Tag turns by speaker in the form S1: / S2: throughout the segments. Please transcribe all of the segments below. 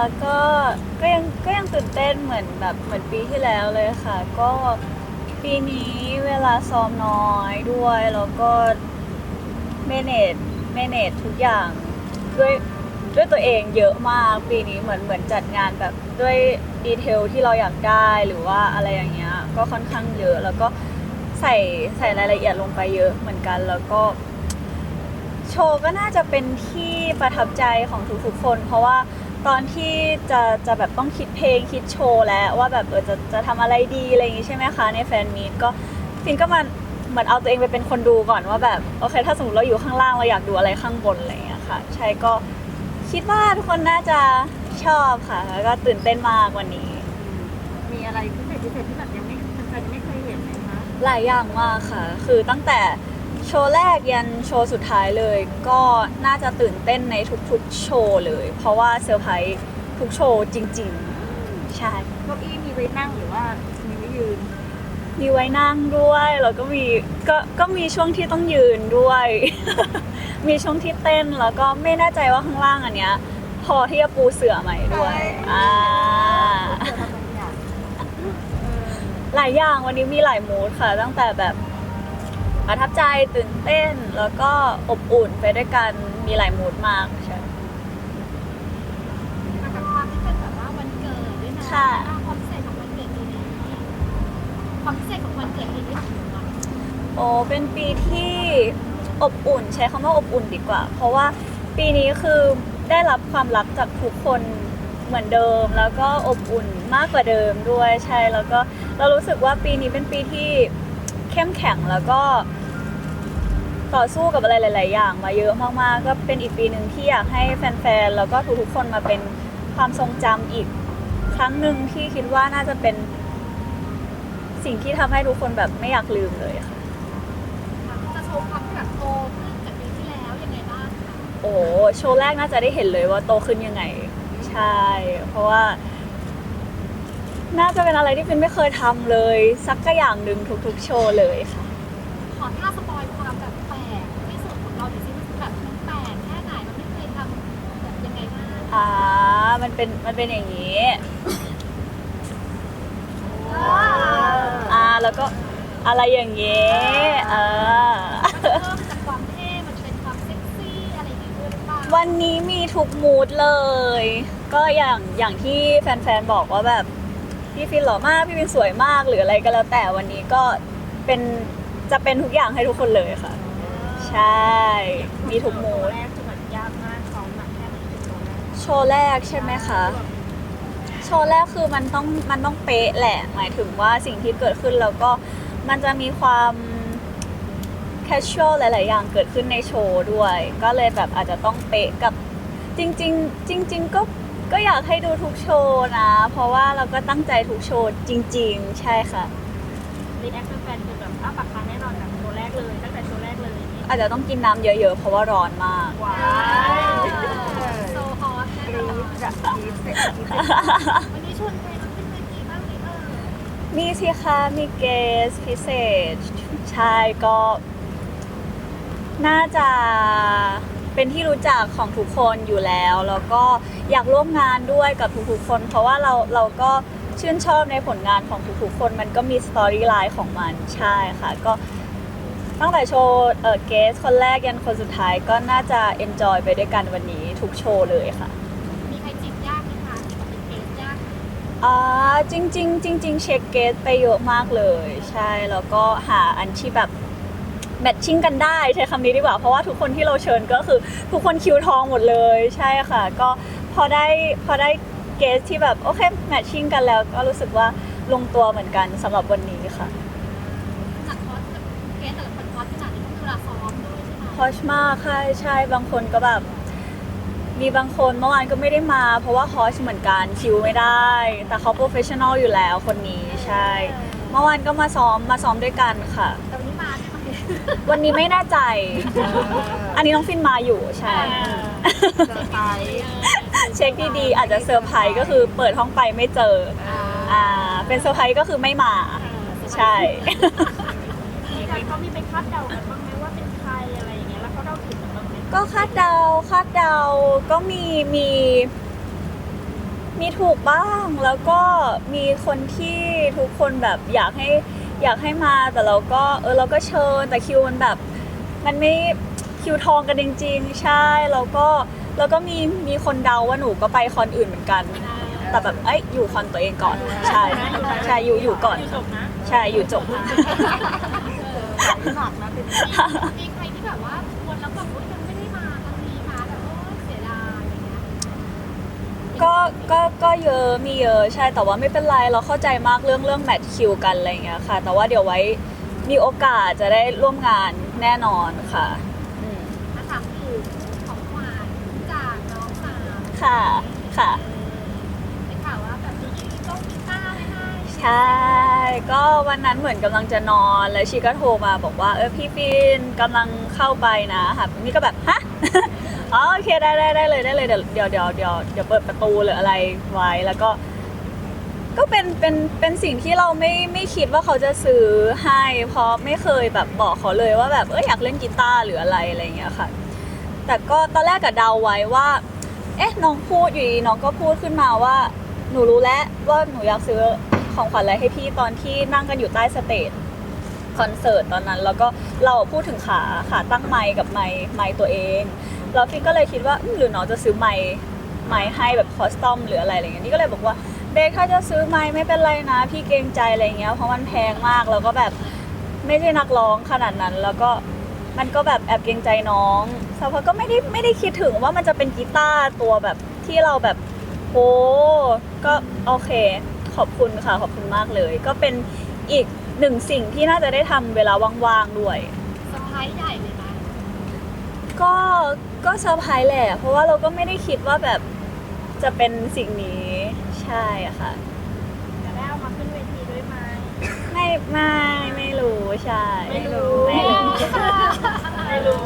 S1: แล้วก็ก็ยังก็ยังตื่นเต้นเหมือนแบบเหมือนปีที่แล้วเลยค่ะ ก็ปีนี้เวลาซ้อมน้อยด้วยแล้วก็เมเนจเมเนจทุกอย่างด้วยด้วยตัวเองเยอะมากปีนี้เหมือนเหมือนจัดงานแบบด้วยดีเทลที่เราอยากได้หรือว่าอะไรอย่างเงี้ยก็ค่อนข้างเยอะ แล้วก็ใส่ใส่รายละเอียดลงไปเยอะเหมือนกันแล้วก็ โชว์ก็น่าจะเป็นที่ประทับใจของทุกๆคน เพราะว่า ตอนที่จะจะแบบต้องคิดเพลงคิดโชว์แล้วว่าแบบเออจะจะทำอะไรดีอะไรอย่างงี้ใช่ไหมคะในแฟนมีตก็ฟินก็มาเหมือนเอาตัวเองไปเป็นคนดูก่อนว่าแบบโอเค ถ้าสมมติเราอยู่ข้างล่างเราอยากดูอะไรข้างบนอะไรอย่างเงี้ยค่ะ ใช่ก็คิดว่าทุกคนน่าจะชอบค่ะ แล้วก็ตื่นเต้นมากวันนี้
S2: มีอะไรพิเศษพิเศษที่แบบยังไม่แฟนๆยังไม่เคยเห็นไหมคะ
S1: หลายอย่างมากค่ะ คือตั้งแต่ โชว์แรกยันโชว์สุดท้ายเลย ก็น่าจะตื่นเต้นในทุกๆ โชว์เลย เพราะว่าเซอร์ไพรส์ทุกโชว์จริง ๆ ใช่
S2: เก้าอี้มีไว้นั่งหรือว่ามีไว้ยืน
S1: มีไว้นั่งด้วยแล้วก็มีก็ก็มีช่วงที่ต้องยืนด้วย มีช่วงที่เต้นแล้วก็ไม่แน่ใจว่าข้างล่างอันเนี้ยพอที่จะปูเสื่อไหมด้วยอ่า
S2: เจอทำบางอย่างเออ
S1: หลายอย่างวันนี้มีหลายมูดค่ะ ตั้งแต่แบบ ประทับใจตื่นเต้นแล้วก็อบอุ่นไปด้วยกันมีหลายมูดมากใช่
S3: มากับความที่เป็นแบบว่าวันเกิดด้วยนะ
S1: ค่ะ
S3: ความพิเศษของวันเกิดปีนี้ความพิเศษของวันเกิดปีนี้ของหนูอะ
S1: โอ้เป็นปีที่อบอุ่น ใช้คำว่าอบอุ่นดีกว่า เพราะว่าปีนี้คือได้รับความรักจากทุกคนเหมือนเดิม แล้วก็อบอุ่นมากกว่าเดิมด้วยใช่แล้วก็เรารู้สึกว่าปีนี้เป็นปีที่เข้มแข็งแล้วก็ ต่อสู้กับอะไรหลาย ๆ อย่างมาเยอะมากๆ ก็เป็นอีกปีหนึ่งที่อยากให้แฟน ๆ แล้วก็ทุก ๆ คนมาเป็นความทรงจำอีกครั้งหนึ่งที่คิดว่าน่าจะเป็นสิ่งที่ทำให้ทุกคนแบบไม่อยากลืมเลยค่ะ
S3: จะโชว์ความที่แบบโตขึ้นจากปีที่แล้วยังไงบ้างคะ
S1: โอ้โชว์แรกน่าจะได้เห็นเลยว่าโตขึ้นยังไง ใช่ เพราะว่า น่าจะเป็นอะไรที่ฟินไม่เคยทำเลย สักกอย่างหนึ่งทุกๆ โชว์เลยค่ะ
S3: ขอท่าสป อ่ามันเป็
S1: นมันเป็นอย่างนี้อ่าแล้วก็อะไรอย่างเงี้ยเออ
S3: เริ่มจากความเท่ มันเป็นความเซ็กซี่อะไรอย่างเงี้ยด้วยหรือเปล่า
S1: วันนี้มีทุกมูดเลย ก็อย่างอย่างที่แฟนๆบอกว่าแบบพี่ฟินหล่อมากพี่ฟินสวยมากหรืออะไรก็แล้วแต่วันนี้ก็เป็นจะเป็นทุกอย่างให้ทุกคนเลยค่ะ ใช่ มีทุกมูด
S2: แรกคือแบบยากมาก
S1: โชว์แรกใช่ไหมคะ โชว์แรกคือมันต้องมันต้องเป๊ะแหละ หมายถึงว่าสิ่งที่เกิดขึ้นแล้วก็มันจะมีความ casual หลาย ๆ อย่างเกิดขึ้นในโชว์ด้วย ก็เลยแบบอาจจะต้องเป๊ะกับจริง ๆ จริง ๆ ก็ก็อยากให้ดูทุกโชว์นะ เพราะว่าเราก็ตั้งใจทุกโชว์จริง ๆ ใช่ค่ะ
S2: รีแอคแฟนๆคือแบบอ้าปากค้างแน่นอนแบบตัวแรกเลยตั้งแต่ตัวแรกเลยนี่
S1: อาจจะต้องกินน้ำเยอะ ๆ เพราะว่าร้อนมาก
S2: ว้า
S3: โซฮอตแน่ นอน
S2: จะดีเสร็จดีเสร็จ
S3: วันนี้ชวนใครมาขึ้นเวทีบ้างไหมเออ
S1: มีสิคะมีเกสพิเศษใช่ก็ น่าจะเป็นที่รู้จักของทุกคนอยู่แล้ว แล้วก็อยากร่วมงานด้วยกับทุกๆคน เพราะว่าเราเราก็ชื่นชอบในผลงานของทุกๆคน มันก็มีสตอรี่ไลน์ของมันใช่ค่ะ ก็ตั้งแต่โชว์เออเกสคนแรกยันคนสุดท้ายก็น่าจะเอนจอยไปด้วยกันวันนี้ทุกโชว์เลยค่ะ อ่าจริงจริงๆจริง ๆ เช็คเกสไปเยอะมากเลย ใช่แล้วก็หาอันที่แบบแมทชิ่งกันได้ใช้คำนี้ดีกว่า เพราะว่าทุกคนที่เราเชิญก็คือทุกคนคิวทองหมดเลยใช่ค่ะ ก็พอได้พอได้เกสที่แบบโอเคแมทชิ่งกันแล้วก็รู้สึกว่าลงตัวเหมือนกันสำหรับวันนี้ค่ะ
S3: หนักคอสกับเกสแต่ละคนคอสขนาดนี้ต้องมีเวลาซ้อมด้วยใช่ไหม
S1: พอชมากค่ะใช่บางคนก็แบบ มีบางคนเมื่อวานก็ไม่ได้มา เพราะว่าคอชเหมือนกันคิวไม่ได้ แต่เขาโปรเฟชชั่นอลอยู่แล้วคนนี้ใช่ เมื่อวานก็มาซ้อมมาซ้อมด้วยกันค่ะ
S3: แต่วันนี้มาใช่ไหม
S1: วันนี้ไม่แน่ใจ อันนี้น้องฟินมาอยู่ใช่
S2: เซอร์ไพรส์
S1: เช็คดีๆอาจจะเซอร์ไพรส์ก็คือเปิดห้องไปไม่เจออ่าเป็นเซอร์ไพรส์ก็คือไม่มา ใช่
S2: มีใครเขามีไปคาดเดากันบ้างไหม กกันบ้างไหม
S1: ก็คาดเดาคาดเดาก็มีมีมีถูกบ้างแล้วก็มีคนที่ทุกคนแบบอยากให้อยากให้มาแต่เราก็เออเราก็เชิญแต่คิวมันแบบ มันไม่คิวทองกันจริงๆใช่แล้วก็แล้วก็มีมีคนเดาว่าหนูก็ไปคอนอื่นเหมือนกัน แต่แบบเอ้ยอยู่คอนตัวเองก่อนใช่ใช่อยู่อยู่ก่อน
S2: จบนะ
S1: ใช่อยู่จบ
S4: หนักนะเป็น
S3: มีใครที่แบบว่า
S1: ก็ก็ก็เยอะมีเยอะใช่แต่ว่าไม่เป็นไรเราเข้าใจมากเรื่องเรื่องแมทคิวกันอะไรอย่างเงี้ยค่ะ แต่ว่าเดี๋ยวไว้มีโอกาสจะได้ร่วมงานแน่นอนค่ะอืม
S3: มาถามถึงของขวัญจากน้องสาว
S1: ค่ะค่ะ
S3: ได้ข่าวว่าแบบมีต้องกีตาร์ไม่ให้
S1: ใช่ ก็วันนั้นเหมือนกำลังจะนอนแล้วชีก็โทรมาบอกว่าเออพี่ฟินกำลังเข้าไปนะค่ะนี่ก็แบบฮะ อ๋อโอเคได้ได้ได้เลยได้เลยเดี๋ยวเดี๋ยวเดี๋ยวเดี๋ยวเดี๋ยวเปิดประตูหรืออะไรไว้แล้วก็ ก็เป็นเป็นเป็นสิ่งที่เราไม่ไม่คิดว่าเขาจะซื้อให้เพราะไม่เคยแบบบอกเขาเลยว่าแบบเอออยากเล่นกีตาร์หรืออะไรอะไรอย่างเงี้ยค่ะ แต่ก็ตอนแรกก็เดาไว้ว่า เอ๊ะน้องพูดอยู่ดีน้องก็พูดขึ้นมาว่า หนูรู้แล้วว่าหนูอยากซื้อของขวัญอะไรให้พี่ตอนที่นั่งกันอยู่ใต้สเตจคอนเสิร์ตตอนนั้น แล้วก็เราพูดถึงขาขาตั้งไมค์กับไมค์ไมค์ตัวเอง แล้วฟินก็เลยคิดว่าอืมหรือน้องจะซื้อไมค์ไมค์ให้แบบคอสตอมหรืออะไรอะไรเงี้ยนี่ก็เลยบอกว่าเบคถ้าจะซื้อไมค์ไม่เป็นไรนะ พี่เกรงใจอะไรเงี้ยเพราะมันแพงมากแล้วก็แบบไม่ใช่นักร้องขนาดนั้น แล้วก็มันก็แบบแอบเกรงใจน้องสักพักก็ไม่ได้ไม่ได้คิดถึงว่ามันจะเป็นกีตาร์ตัวแบบที่เราแบบโอ้ก็โอเค ขอบคุณค่ะขอบคุณมากเลย ก็เป็นอีกหนึ่งสิ่งที่น่าจะได้ทำเวลาว่างๆด้วย
S3: เซอร์ไพรส์ใหญ่เลยนะ
S1: ก็ ก็เซอร์ไพรส์แหละ เพราะว่าเราก็ไม่ได้คิดว่าแบบจะเป็นสิ่งนี้ใช่ค่ะ
S2: จะได้เอามาขึ้นเวทีด้วยไหม
S1: ไม่ไม่ไม่รู้ใช่
S2: ไม่รู้
S1: ไม่รู้
S2: ไม่รู้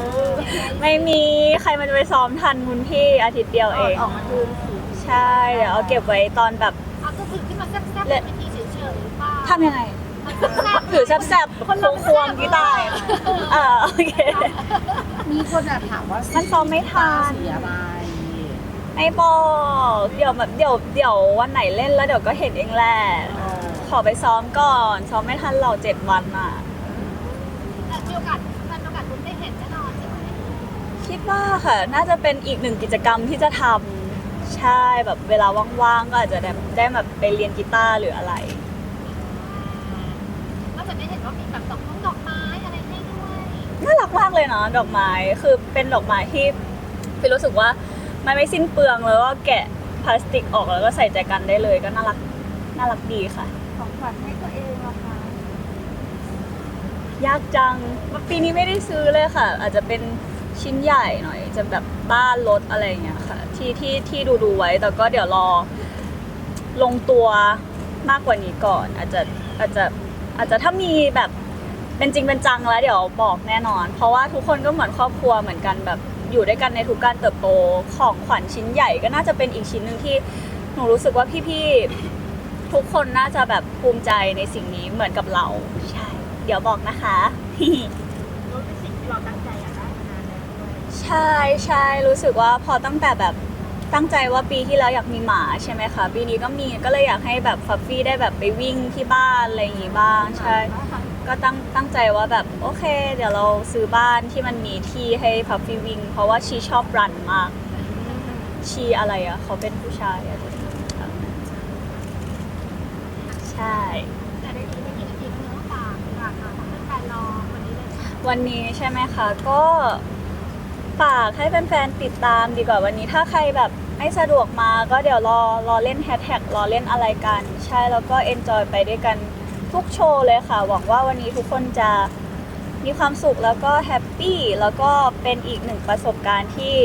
S1: ไม่มีใครมันจะไปซ้อมทันคุณพี่อาทิตย์เดียวเอง
S4: ออกมาคืนสี
S1: ใช่เดี๋ยวเอาเก็บไว้ตอนแบบ
S3: เอาจะถือขึ้นมาแซ่บๆบนเวทีเฉยๆหรือเปล่า
S1: ทำยังไง
S3: แซ่บ
S1: ถือแซ่บๆควงควงกีตาร์อ่าโอเค
S4: มีคนอะถามว่า
S1: มันซ้อมไม่ทัน
S4: สีอะไร
S1: ไม่บอกเดี๋ยวแบบเดี๋ยวเดี๋ยววันไหนเล่นแล้วเดี๋ยวก็เห็นเองแหละ
S4: เออ
S1: ขอไปซ้อมก่อน ซ้อมไม่ทันเราเจ็ดวันอะ
S3: ๆแต่มีโอกาสมันมีโอกาสคุณได้เห็นแน่นอนใช่ไหม
S1: คิดว่าค่ะ น่าจะเป็นอีกหนึ่งกิจกรรมที่จะทำใช่แบบเวลาว่างๆก็อาจจะได้ได้แบบไปเรียนกีตาร์หรืออะไร
S3: นอกจากได้เห็นว่ามีแบบดอกน้องดอกไม้อะไรให้ด้วย
S1: น่ารักมากเลยเนาะดอกไม้คือเป็นดอกไม้ที่พี่รู้สึกว่ามันไม่สิ้นเปลืองแล้วก็แกะพลาสติกออกแล้วก็ใส่ใจกันได้เลยก็น่ารักน่ารักดีค่ะ
S4: ของขวัญให้ตัวเองเหรอคะ
S1: ยากจังปีนี้ไม่ได้ซื้อเลยค่ะ อาจจะเป็นชิ้นใหญ่หน่อย จะแบบบ้านรถอะไรอย่างเงี้ยค่ะ ที่ที่ที่ดูดูๆไว้แต่ก็เดี๋ยวรอ ลงตัวมากกว่านี้ก่อน อาจจะอาจจะอาจจะถ้ามีแบบ เป็นจริงเป็นจังแล้วเดี๋ยวบอกแน่นอน เพราะว่าทุกคนก็เหมือนครอบครัวเหมือนกันแบบอยู่ด้วยกันในทุกการเติบโตของขวัญชิ้นใหญ่ก็น่าจะเป็นอีกชิ้นหนึ่งที่หนูรู้สึกว่าพี่ๆทุกคนน่าจะแบบภูมิใจในสิ่งนี้เหมือนกับเราใช่ เดี๋ยวบอกนะคะ
S2: รู้เป็นสิ่งที่เราตั้งใจอยากได้มานานแล้วด้วย
S1: ใช่ใช่รู้สึกว่าพอตั้งแต่แบบตั้งใจว่าปีที่แล้วอยากมีหมาใช่ไหมคะปีนี้ก็มีก็เลยอยากให้แบบฟัฟฟี่ได้แบบไปวิ่งที่บ้านอะไรอย่างงี้บ้างใช่ ก็ตั้งตั้งใจว่าแบบโอเค เดี๋ยวเราซื้อบ้านที่มันมีที่ให้พัฟฟี่วิ่ง เพราะว่าชีชอบรันมาก ชีอะไรอะเขาเป็นผู้ชายอะใช่
S3: แต่ได้ดีไม่กี่นาทีเนื้อฝากฝากค่ะทำให้แฟนรอวันนี้เลย
S1: วันนี้ใช่ไหมคะ ก็ฝากให้แฟนๆติดตามดีกว่าวันนี้ถ้าใครแบบไม่สะดวกมาก็เดี๋ยวรอรอเล่นแฮชแท็กรอเล่นอะไรกัน ใช่แล้วก็เอนจอยไปด้วยกัน ทุกโชว์เลยค่ะ หวังว่าวันนี้ทุกคนจะมีความสุขแล้วก็แฮปปี้แล้วก็เป็นอีกหนึ่งประสบการณ์ที่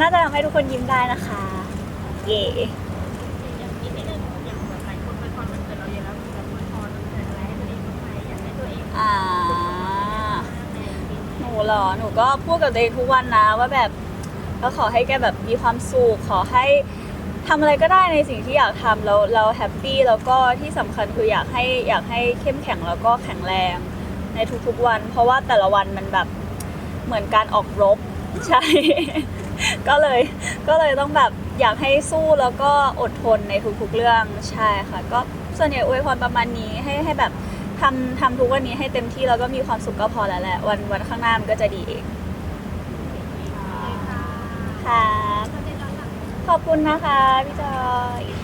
S1: น่าจะทำให้ทุกคนยิ้มได้นะคะ เย่
S2: อย่างนี้นิดนึงอย่างแบบหลายคนมันพรมันเกิดเราเยอะแล้วแบบมันพรมันเกิดอะไรให้ตัวเองบ้างไหมอยากให้ตัวเอง
S1: อ่า
S2: ในปีนี้
S1: หนูเหรอหนูก็พูดกับตัวเองทุกวันนะว่าแบบก็ขอให้แกแบบมีความสุขขอให้ ทำอะไรก็ได้ในสิ่งที่อยากทำแล้วเราแฮปปี้แล้วก็ที่สำคัญคืออยากให้อยากให้เข้มแข็งแล้วก็แข็งแรงในทุกๆวัน เพราะว่าแต่ละวันมันแบบเหมือนการออกรบใช่ ก็เลยก็เลยต้องแบบอยากให้สู้แล้วก็อดทนในทุกๆเรื่องใช่ค่ะ ก็ส่วนใหญ่อวยพรประมาณนี้ให้ให้แบบทำทำทุกวันนี้ให้เต็มที่แล้วก็มีความสุขก็พอแล้วแหละวันวันข้างหน้ามันก็จะดีเอง
S3: ค่ะ
S1: ขอบคุณนะคะพี่จอย